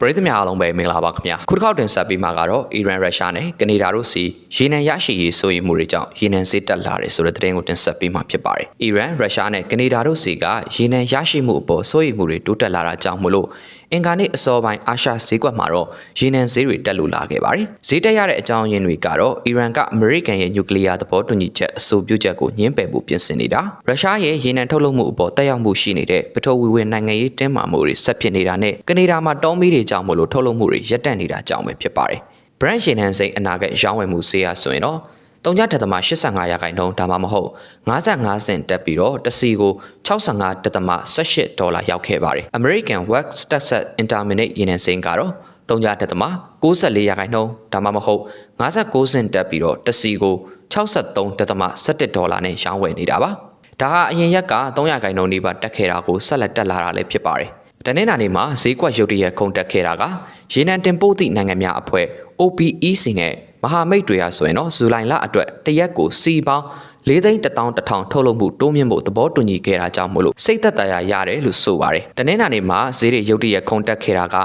ပရိသတ်များအားလုံးပဲမင်္ဂလာပါခင်ဗျာခုတစ်ခေါက်တင်ဆက်ပေးမှာကတော့အီရန်ရုရှားနဲ့ကနေဒါတို့စီရေနံရရှိရေးစိုးရိမ်မှုတွေကြောင့်ရေနံဈေးတက်လာတယ်ဆိုတဲ့သတင်းကိုတင်ဆက်ပေးမှာဖြစ်ပါတယ်အီရန်ရုရှားနဲ့ကနေဒါတို့စီကရေနံရရှိမှုအပေါ်စိုးရိမ်မှုတွေတိုးတက်လာတာကြောင့်မလို့ အင်္ဂါနေ့အစောပိုင်းအာရှဈေးကွက်မှာတော့ရေနံဈေးတွေတက်လို့လာခဲ့ပါတယ်ဈေးတက်ရတဲ့အကြောင်းရင်းတွေကတော့အီရန်ကအမေရိကန်ရဲ့နျူကလ িয়ার သဘောတူညီချက်အဆိုပြုချက်ကိုညှင်းပယ်ဖို့ပြင်ဆင်နေတာရုရှားရဲ့ရေနံထုတ်လုပ်မှုအပေါ်တက်ရောက်မှုရှိနေတဲ့ပထဝီဝင်နိုင်ငံရေးတင်းမာမှုတွေဆက်ဖြစ်နေတာနဲ့ကနေဒါမှာတောမီးတွေကြောင့်မလို့ထုတ်လုပ်မှုတွေရပ်တန့်နေတာကြောင့်ပဲဖြစ်ပါတယ်။ brand ရှင်နန်စိန်အနာဂတ်ရောင်းဝယ်မှုဈေးရဆိုရင်တော့ 3.85ရာခိုင်နှုန်းဒါမှမဟုတ်55စင်တက်ပြီးတော့တစီကို65.18ဒေါ်လာရောက်ခဲ့ပါတယ်။ American Wax Texas Intermediate ရေနံစိန်ကတော့3.94ရာခိုင်နှုန်းဒါမှမဟုတ်59စင်တက်ပြီးတော့တစီကို63.17ဒေါ်လာနဲ့ရောင်းဝယ်နေတာပါ။ဒါဟာအရင်ရက်က300ခိုင်နှုန်းနီးပါးတက်ခဲ့တာကိုဆက်လက်တက်လာတာလည်းဖြစ်ပါတယ်။တနင်္လာနေ့မှာဈေးကွက်ရုတ်တရက်ခုန်တက်ခဲ့တာကရေနံတင်ပို့သည့်နိုင်ငံများအဖွဲ့ OPEC နဲ့ မဟာမိတ်တွေဟာဆိုရင်တော့ဇူလိုင်လအတွက်တရက်ကိုစီပေါင်း၄သိန်းတစ်တောင်းတစ်ထောင်ထုတ်လုပ်မှုတိုးမြင့်ဖို့သဘောတူညီခဲ့တာကြောင့်မလို့စိတ်သက်သာရရတယ်လို့ဆိုပါတယ်။တနင်္လာနေ့မှာဈေးတွေရုတ်တရက်ခုန်တက်ခဲ့တာက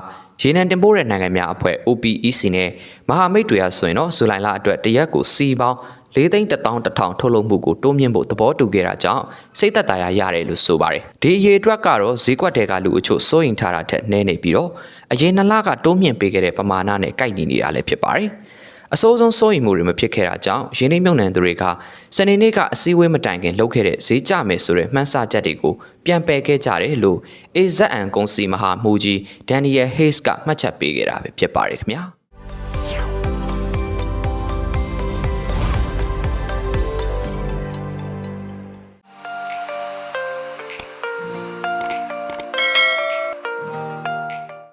ရေနံတင်ပို့တဲ့နိုင်ငံများအဖွဲ့ OPEC နဲ့မဟာမိတ်တွေဟာဆိုရင်တော့ဇူလိုင်လအတွက်တရက်ကိုစီပေါင်း၄သိန်းတစ်တောင်းတစ်ထောင်ထုတ်လုပ်မှုကိုတိုးမြင့်ဖို့သဘောတူခဲ့တာကြောင့်စိတ်သက်သာရရတယ်လို့ဆိုပါတယ်။ဒီအရေးအတွက်ကတော့ဈေးကွက်တွေကလူအချို့စိုးရိမ်ထားတာထက်နည်းနေပြီးတော့အရင်နှစ်လကတိုးမြင့်ပေးခဲ့တဲ့ပမာဏနဲ့ကိုက်ညီနေတာလည်းဖြစ်ပါတယ်။ အစိုးဆုံးစိုးရိမ်မှုတွေမဖြစ်ခဲ့တာကြောင့်ရင်းနှီးမြှုပ်နှံသူတွေကစနေနေ့ကအစည်းအဝေးမတိုင်ခင်လုပ်ခဲ့တဲ့ဈေးကျမယ်ဆိုတဲ့မှန်းဆချက်တွေကိုပြန်ပယ်ခဲ့ကြတယ်လို့ AZN ကုန်စီမဟာမူကြီးဒန်နီယယ်ဟေးစ်ကမှတ်ချက်ပေးခဲ့တာပဲဖြစ်ပါတယ်ခင်ဗျာ။